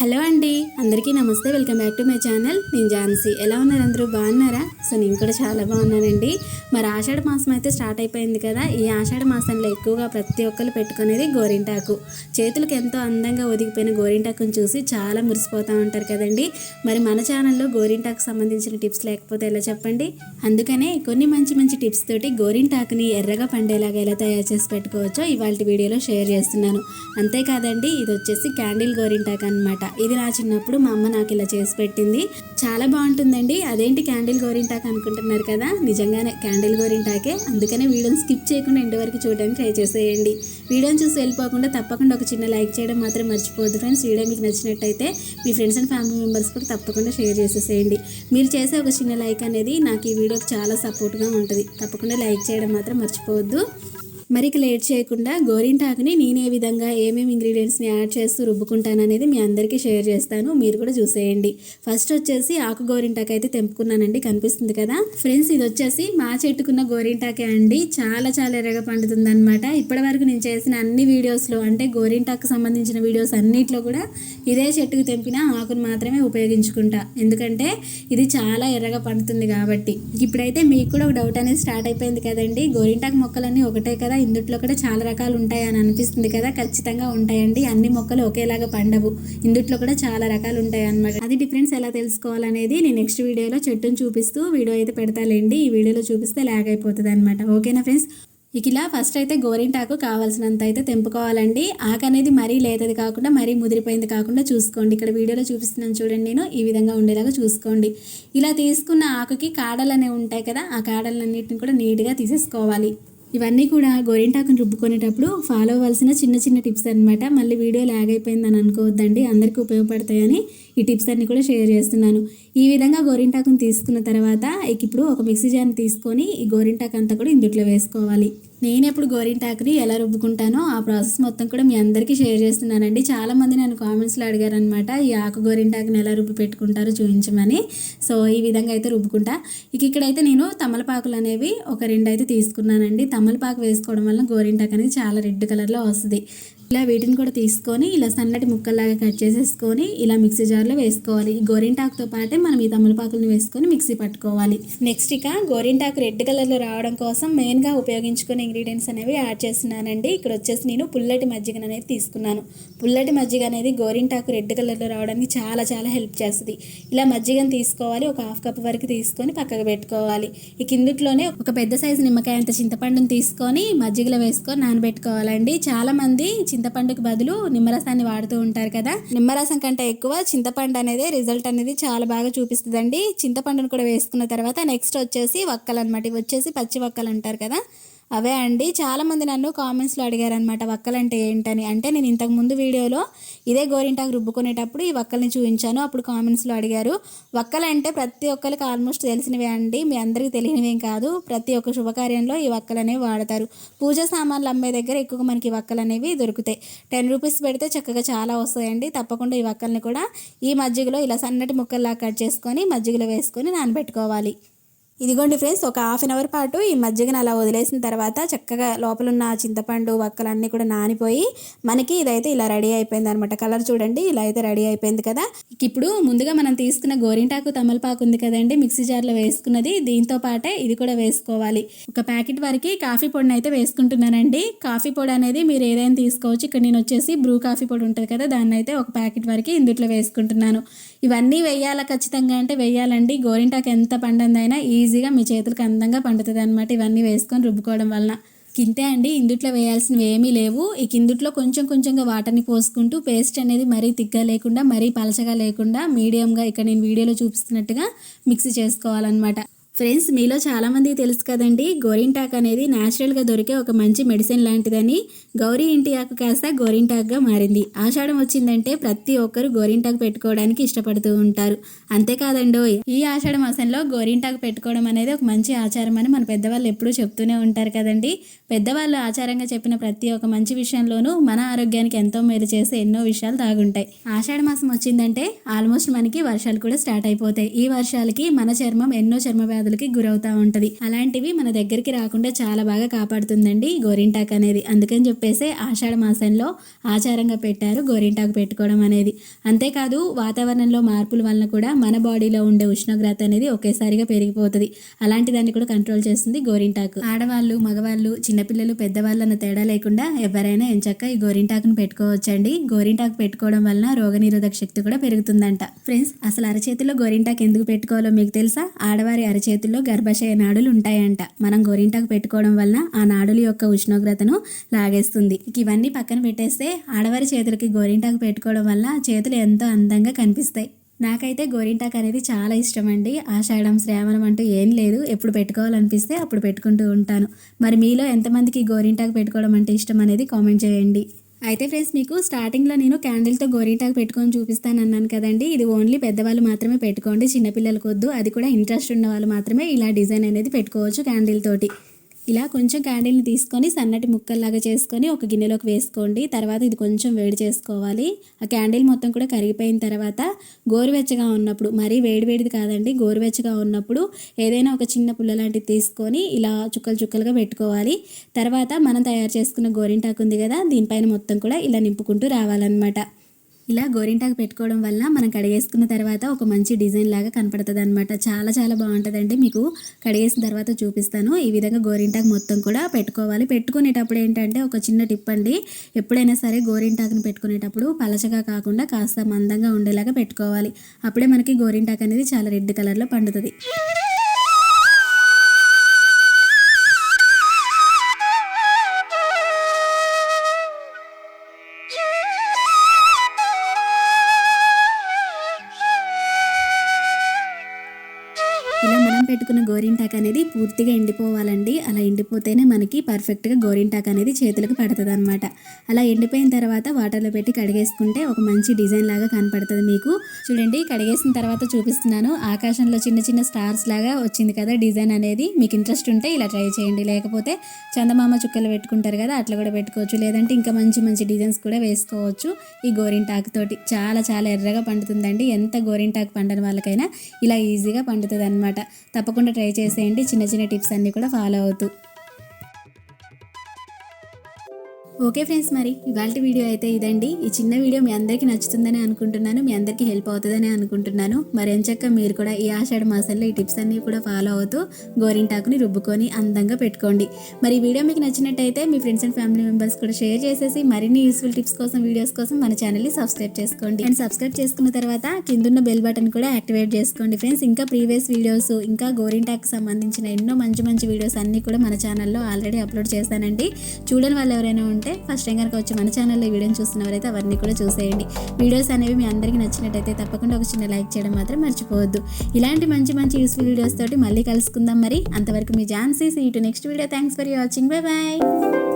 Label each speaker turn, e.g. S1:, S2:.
S1: Hello అండి అందరికీ నమస్తే. Welcome back to my channel. నేను ఝాన్సీ. ఎలా ఉన్నారు అందరూ? బాగున్నారా? సో నేను కూడా చాలా బాగున్నానండి. మరి ఆషాఢ మాసం అయితే స్టార్ట్ అయిపోయింది కదా. ఈ ఆషాఢ మాసంలో ఎక్కువగా ప్రతి ఒక్కరు పెట్టుకునేది గోరింటాకు. చేతులకు ఎంతో అందంగా ఒదిగిపోయిన గోరింటాకుని చూసి చాలా మురిసిపోతూ ఉంటారు కదండి. మరి మన ఛానల్లో గోరింటాకు సంబంధించిన టిప్స్ లేకపోతే ఎలా చెప్పండి? అందుకనే కొన్ని మంచి మంచి టిప్స్ తోటి గోరింటాకుని ఎర్రగా పండేలాగా ఎలా తయారు చేసి పెట్టుకోవచ్చో ఇవాళ వీడియోలో షేర్ చేస్తున్నాను. అంతేకాదండి ఇది వచ్చేసి క్యాండిల్ గోరింటాకు ఇది నా చిన్నప్పుడు మా అమ్మ నాకు ఇలా చేసి పెట్టింది. చాలా బాగుంటుందండి. అదేంటి క్యాండిల్ గోరింటాక్ అనుకుంటున్నారు కదా? నిజంగానే క్యాండిల్ గోరింటాకే. అందుకనే వీడియోని స్కిప్ చేయకుండా ఇంటి వరకు చూడడానికి ట్రై చేసేయండి. వీడియోని చూసి వెళ్ళిపోకుండా తప్పకుండా ఒక చిన్న లైక్ చేయడం మాత్రం మర్చిపోవద్దు ఫ్రెండ్స్. వీడియో మీకు నచ్చినట్టయితే మీ ఫ్రెండ్స్ అండ్ ఫ్యామిలీ మెంబర్స్ కూడా తప్పకుండా షేర్ చేసేసేయండి. మీరు చేసే ఒక చిన్న లైక్ అనేది నాకు ఈ వీడియోకి చాలా సపోర్ట్గా ఉంటుంది. తప్పకుండా లైక్ చేయడం మాత్రం మర్చిపోవద్దు. మరి ఇక లేట్ చేయకుండా గోరింటాకుని నేను ఏ విధంగా ఏమేమి ఇంగ్రీడియంట్స్ని యాడ్ చేస్తూ రుబ్బుకుంటాను అనేది మీ అందరికీ షేర్ చేస్తాను. మీరు కూడా చూసేయండి. ఫస్ట్ వచ్చేసి ఆకు గోరింటాకు అయితే తెంపుకున్నానండి. కనిపిస్తుంది కదా. ఫ్రెండ్స్ ఇది వచ్చేసి మా చెట్టుకున్న గోరింటాకే అండి. చాలా చాలా ఎర్రగా పండుతుంది అనమాట ఇప్పటి వరకు నేను చేసిన అన్ని వీడియోస్లో అంటే గోరింటాకు సంబంధించిన వీడియోస్ అన్నిట్లో కూడా ఇదే చెట్టుకు తెంపిన ఆకును మాత్రమే ఉపయోగించుకుంటా. ఎందుకంటే ఇది చాలా ఎర్రగా పండుతుంది కాబట్టి. ఇప్పుడైతే మీకు కూడా ఒక డౌట్ అనేది స్టార్ట్ అయిపోయింది కదండి. గోరింటాకు మొక్కలన్నీ ఒకటే కదా. ఇందుట్లో కూడా చాలా రకాలు ఉంటాయి అని అనిపిస్తుంది కదా. ఖచ్చితంగా ఉంటాయండి. అన్ని మొక్కలు ఒకేలాగా పండవు. ఇందుట్లో కూడా చాలా రకాలు ఉంటాయి అన్నమాట. అది డిఫరెన్స్ ఎలా తెలుసుకోవాలనేది నేను నెక్స్ట్ వీడియోలో చెట్టును చూపిస్తూ వీడియో అయితే పెడతాలేండి. ఈ వీడియోలో చూపిస్తే లాగ్ అయిపోతుంది అనమాట ఓకేనా ఫ్రెండ్స్ ఇక ఇలా ఫస్ట్ అయితే గోరింటాకు కావాల్సినంత అయితే తెంపుకోవాలండి. ఆకు అనేది మరీ లేతది కాకుండా మరీ ముదిరిపోయింది కాకుండా చూసుకోండి. ఇక్కడ వీడియోలో చూపిస్తున్నాను చూడండి నేను. ఈ విధంగా ఉండేలాగా చూసుకోండి. ఇలా తీసుకున్న ఆకుకి కాడలు అనేవి ఉంటాయి కదా ఆ కాడలన్నిటిని కూడా నీట్గా తీసేసుకోవాలి. ఇవన్నీ కూడా గోరింటాకును రుబ్బుకునేటప్పుడు ఫాలో అవ్వాల్సిన చిన్న చిన్న టిప్స్ అనమాట మళ్ళీ వీడియో లాగ్ అయిపోయిందని అనుకోవద్దండి. అందరికీ ఉపయోగపడతాయని ఈ టిప్స్ అన్ని కూడా షేర్ చేస్తున్నాను. ఈ విధంగా గోరింటాకును తీసుకున్న తర్వాత ఇక ఇప్పుడు ఒక మిక్సీ జార్ని తీసుకొని ఈ గోరింటాకు అంతా కూడా ఇందుట్లో వేసుకోవాలి. నేను ఎప్పుడు గోరింటాకుని ఎలా రుబ్బుకుంటానో ఆ ప్రాసెస్ మొత్తం కూడా మీ అందరికీ షేర్ చేస్తున్నానండి. చాలామంది నన్ను కామెంట్స్లో అడిగారనమాట ఈ ఆకు గోరింటాకుని ఎలా రుబ్బి పెట్టుకుంటారో చూపించమని. సో ఈ విధంగా అయితే రుబ్బుకుంటా. ఇక ఇక్కడైతే నేను తమలపాకులు అనేవి ఒక రెండు అయితే తీసుకున్నానండి. తమలపాకు వేసుకోవడం వల్ల గోరింటాకు అనేది చాలా రెడ్ కలర్లో వస్తుంది. ఇలా వీటిని కూడా తీసుకొని ఇలా సన్నటి ముక్కల్లాగా కట్ చేసేసుకొని ఇలా మిక్సీ జార్లో వేసుకోవాలి. ఈ గోరింటాకుతో పాటే మనం ఈ తమలపాకులను వేసుకొని మిక్సీ పట్టుకోవాలి. నెక్స్ట్ ఇక గోరింటాకు రెడ్ కలర్లో రావడం కోసం మెయిన్గా ఉపయోగించుకునే ఇంగ్రీడియంట్స్ అనేవి యాడ్ చేస్తున్నానండి. ఇక్కడ వచ్చేసి నేను పుల్లటి మజ్జిగ అనేది తీసుకున్నాను. పుల్లటి మజ్జిగ అనేది గోరింటాకు రెడ్ కలర్లో రావడానికి చాలా చాలా హెల్ప్ చేస్తుంది. ఇలా మజ్జిగను తీసుకోవాలి. ఒక హాఫ్ కప్ వరకు తీసుకొని పక్కకు పెట్టుకోవాలి. ఈ కిందుట్లోనే ఒక పెద్ద సైజు నిమ్మకాయ అంత చింతపండుని తీసుకొని మజ్జిగలో వేసుకొని నానబెట్టుకోవాలండి. చాలామంది చింతపండుకి బదులు నిమ్మరసాన్ని వాడుతూ ఉంటారు కదా. నిమ్మరసం కంటే ఎక్కువ చింతపండు అనేది రిజల్ట్ అనేది చాలా బాగా చూపిస్తుందండి. చింతపండును కూడా వేసుకున్న తర్వాత నెక్స్ట్ వచ్చేసి వక్కలు అనమాట ఇవి వచ్చేసి పచ్చి వక్కలు అంటారు కదా. అవే అండి. చాలామంది నన్ను కామెంట్స్లో అడిగారనమాట వక్కలంటే ఏంటని? అంటే నేను ఇంతకు ముందు వీడియోలో ఇదే గోరింటాకు రుబ్బుకునేటప్పుడు ఈ వక్కల్ని చూపించాను. అప్పుడు కామెంట్స్లో అడిగారు వక్కలంటే ప్రతి ఒక్కరికి ఆల్మోస్ట్ తెలిసినవే అండి. మీ అందరికీ తెలియనివేం కాదు. ప్రతి ఒక్క శుభకార్యంలో ఈ వక్కలు అనేవి వాడతారు. పూజ సామాన్లు అమ్మే దగ్గర ఎక్కువగా మనకి వక్కలు అనేవి దొరుకుతాయి. టెన్ రూపీస్ పెడితే చక్కగా చాలా వస్తాయండి. తప్పకుండా ఈ వక్కల్ని కూడా ఈ మజ్జిగలో ఇలా సన్నటి ముక్కల్లా కట్ చేసుకొని మజ్జిగలో వేసుకొని నానబెట్టుకోవాలి. ఇదిగోండి ఫ్రెండ్స్ ఒక హాఫ్ అన్ అవర్ పాటు ఈ మజ్జిగను అలా వదిలేసిన తర్వాత చక్కగా లోపల ఉన్న చింతపండు వక్కలు అన్నీ కూడా నానిపోయి మనకి ఇదైతే ఇలా రెడీ అయిపోయింది అనమాట కలర్ చూడండి ఇలా అయితే రెడీ అయిపోయింది కదా. ఇక ఇప్పుడు ముందుగా మనం తీసుకున్న గోరింటాకు తమలపాకు ఉంది కదండి మిక్సీ జార్లో వేసుకున్నది. దీంతో పాటే ఇది కూడా వేసుకోవాలి. ఒక ప్యాకెట్ వరకు కాఫీ పొడిని అయితే వేసుకుంటున్నానండి. కాఫీ పొడి అనేది మీరు ఏదైనా తీసుకోవచ్చు. ఇక్కడ నేను వచ్చేసి బ్రూ కాఫీ పొడి ఉంటుంది కదా దాన్ని అయితే ఒక ప్యాకెట్ వరకు ఇందుట్లో వేసుకుంటున్నాను. ఇవన్నీ వేయాలా ఖచ్చితంగా అంటే వేయాలండి. గోరింటాకు ఎంత పండందైనా ఈజీగా మీ చేతులకు అందంగా పండుతుంది అనమాట ఇవన్నీ వేసుకొని రుబ్బుకోవడం వలన. కింతే అండి ఇందుట్లో వేయాల్సినవి ఏమీ లేవు. ఈ కిందుట్లో కొంచెం కొంచెంగా వాటర్ని పోసుకుంటూ పేస్ట్ అనేది మరీ తిగ్గా లేకుండా మరీ పలచగా లేకుండా మీడియంగా ఇక్కడ నేను వీడియోలో చూపిస్తున్నట్టుగా మిక్స్ చేసుకోవాలన్నమాట. ఫ్రెండ్స్ మీలో చాలామంది తెలుసు కదండి గోరింటాక్ అనేది న్యాచురల్గా దొరికే ఒక మంచి మెడిసిన్ లాంటిదని. గౌరీ ఇంటి ఆకు కాస్త గోరింటాక్గా మారింది. ఆషాఢం వచ్చిందంటే ప్రతి ఒక్కరు గోరింటాకు పెట్టుకోవడానికి ఇష్టపడుతూ ఉంటారు. అంతేకాదండో ఈ ఆషాఢ మాసంలో గోరింటాకు పెట్టుకోవడం అనేది ఒక మంచి ఆచారం అని మన పెద్దవాళ్ళు ఎప్పుడూ చెప్తూనే ఉంటారు కదండి. పెద్దవాళ్ళు ఆచారంగా చెప్పిన ప్రతి ఒక్క మంచి విషయంలోనూ మన ఆరోగ్యానికి ఎంతో మేలు చేసే ఎన్నో విషయాలు దాగుంటాయి. ఆషాఢ మాసం వచ్చిందంటే ఆల్మోస్ట్ మనకి వర్షాలు కూడా స్టార్ట్ అయిపోతాయి. ఈ వర్షాలకి మన చర్మం ఎన్నో చర్మ వ్యాధులకి గురవుతా ఉంటది. అలాంటివి మన దగ్గరికి రాకుండా చాలా బాగా కాపాడుతుందండి గోరింటాక్ అనేది. అందుకని చెప్పేసి ఆషాఢ మాసంలో ఆచారంగా పెట్టారు గోరింటాకు పెట్టుకోవడం అనేది. అంతేకాదు వాతావరణంలో మార్పుల వలన కూడా మన బాడీలో ఉండే ఉష్ణోగ్రత అనేది ఒకేసారిగా పెరిగిపోతుంది. అలాంటి దాన్ని కూడా కంట్రోల్ చేస్తుంది గోరింటాకు. ఆడవాళ్ళు మగవాళ్ళు చిన్నపిల్లలు పెద్దవాళ్ళు అన్న తేడా లేకుండా ఎవరైనా ఎంచక్క ఈ గోరింటాకును పెట్టుకోవచ్చండి. గోరింటాకు పెట్టుకోవడం వలన రోగనిరోధక శక్తి కూడా పెరుగుతుందంట. ఫ్రెండ్స్ అసలు అరచేతిలో గోరింటాకు ఎందుకు పెట్టుకోవాలో మీకు తెలుసా? ఆడవారి అరచేతి చేతుల్లో గర్భాశయ నాడులు ఉంటాయంట. మనం గోరింటాకు పెట్టుకోవడం వలన ఆ నాడుల యొక్క ఉష్ణోగ్రతను లాగేస్తుంది. ఇవన్నీ పక్కన పెట్టేస్తే ఆడవారి చేతులకి గోరింటాకు పెట్టుకోవడం వల్ల చేతులు ఎంతో అందంగా కనిపిస్తాయి. నాకైతే గోరింటాక్ అనేది చాలా ఇష్టం అండి ఆషాఢం శ్రావణం అంటూ ఏం లేదు. ఎప్పుడు పెట్టుకోవాలనిపిస్తే అప్పుడు పెట్టుకుంటూ ఉంటాను. మరి మీలో ఎంతమందికి గోరింటాకు పెట్టుకోవడం అంటే ఇష్టం అనేది కామెంట్ చేయండి. అయితే ఫ్రెండ్స్ మీకు స్టార్టింగ్లో నేను క్యాండిల్తో గోరీటాకు పెట్టుకొని చూపిస్తాను అన్నాను కదండి. ఇది ఓన్లీ పెద్దవాళ్ళు మాత్రమే పెట్టుకోండి చిన్నపిల్లలకు వద్దు అది కూడా ఇంట్రెస్ట్ ఉన్న వాళ్ళు మాత్రమే ఇలా డిజైన్ అనేది పెట్టుకోవచ్చు క్యాండిల్ తోటి. ఇలా కొంచెం క్యాండిల్ని తీసుకొని సన్నటి ముక్కల్లాగా చేసుకొని ఒక గిన్నెలోకి వేసుకోండి. తర్వాత ఇది కొంచెం వేడి చేసుకోవాలి. ఆ క్యాండిల్ మొత్తం కూడా కరిగిపోయిన తర్వాత గోరువెచ్చగా ఉన్నప్పుడు మరీ వేడివేడిది కాదండి గోరువెచ్చగా ఉన్నప్పుడు ఏదైనా ఒక చిన్న పుల్ల లాంటిది తీసుకొని ఇలా చుక్కలు చుక్కలుగా పెట్టుకోవాలి. తర్వాత మనం తయారు చేసుకున్న గోరింటాకు ఉంది కదా దీనిపైన మొత్తం కూడా ఇలా నింపుకుంటూ రావాలన్నమాట. ఇలా గోరింటాకు పెట్టుకోవడం వల్ల మనం కడిగేసుకున్న తర్వాత ఒక మంచి డిజైన్ లాగా కనపడుతుంది అనమాట చాలా చాలా బాగుంటుందండి. మీకు కడిగేసిన తర్వాత చూపిస్తాను. ఈ విధంగా గోరింటాకు మొత్తం కూడా పెట్టుకోవాలి. పెట్టుకునేటప్పుడు ఏంటంటే ఒక చిన్న టిప్ అండి. ఎప్పుడైనా సరే గోరింటాకుని పెట్టుకునేటప్పుడు పలచగా కాకుండా కాస్త మందంగా ఉండేలాగా పెట్టుకోవాలి. అప్పుడే మనకి గోరింటాకు అనేది చాలా రెడ్ కలర్లో పండుతుంది. పెట్టుకున్న గోరింటాక్ అనేది పూర్తిగా ఎండిపోవాలండి. అలా ఎండిపోతేనే మనకి పర్ఫెక్ట్గా గోరింటాక్ అనేది చేతులకు పడుతుంది అనమాట అలా ఎండిపోయిన తర్వాత వాటర్లో పెట్టి కడిగేసుకుంటే ఒక మంచి డిజైన్ లాగా కనపడుతుంది మీకు. చూడండి కడిగేసిన తర్వాత చూపిస్తున్నాను. ఆకాశంలో చిన్న చిన్న స్టార్స్ లాగా వచ్చింది కదా డిజైన్ అనేది. మీకు ఇంట్రెస్ట్ ఉంటే ఇలా ట్రై చేయండి. లేకపోతే చందమామ చుక్కలు పెట్టుకుంటారు కదా అట్లా కూడా పెట్టుకోవచ్చు. లేదంటే ఇంకా మంచి మంచి డిజైన్స్ కూడా వేసుకోవచ్చు ఈ గోరింటాకు తోటి. చాలా చాలా ఎర్రగా పండుతుందండి. ఎంత గోరింటాకు పండని వాళ్ళకైనా ఇలా ఈజీగా పండుతుంది అనమాట తప్పకుండా ట్రై చేసేయండి. చిన్న చిన్న టిప్స్ అన్నీ కూడా ఫాలో అవుతూ ఓకే ఫ్రెండ్స్ మరి ఇవాళ వీడియో అయితే ఇదండి. ఈ చిన్న వీడియో మీ అందరికీ నచ్చుతుందని అనుకుంటున్నాను మీ అందరికీ హెల్ప్ అవుతుందని అనుకుంటున్నాను. మరి ఎంచక్క మీరు కూడా ఈ ఆషాఢ మాసంలో ఈ టిప్స్ అన్నీ కూడా ఫాలో అవుతూ గోరింటాకుని రుబ్బుకొని అందంగా పెట్టుకోండి. మరి ఈ వీడియో మీకు నచ్చినట్టయితే మీ ఫ్రెండ్స్ అండ్ ఫ్యామిలీ మెంబర్స్ కూడా షేర్ చేసేసి మరిన్ని యూస్ఫుల్ టిప్స్ కోసం వీడియోస్ కోసం మన ఛానల్ని సబ్స్క్రైబ్ చేసుకోండి. అండ్ సబ్స్క్రైబ్ చేసుకున్న తర్వాత కిందున్న బెల్ బటన్ కూడా యాక్టివేట్ చేసుకోండి ఫ్రెండ్స్. ఇంకా ప్రీవియస్ వీడియోస్ ఇంకా గోరింటాకు సంబంధించిన ఎన్నో మంచి మంచి వీడియోస్ అన్నీ కూడా మన ఛానల్లో ఆల్రెడీ అప్లోడ్ చేశానండి. చూడని వాళ్ళు ఎవరైనా ఉంటే ఫస్ట్ టైం కనుక వచ్చి మన ఛానల్లో వీడియోని చూస్తున్నవారైతే అవన్నీ కూడా చూసేయండి. వీడియోస్ అనేవి మీ అందరికీ నచ్చినట్టయితే తప్పకుండా ఒక చిన్న లైక్ చేయడం మాత్రం మర్చిపోవద్దు. ఇలాంటి మంచి మంచి యూస్ఫుల్ వీడియోస్ తోటి మళ్ళీ కలుసుకుందాం మరి. అంతవరకు మీ Jhansi see to next video thanks for watching bye bye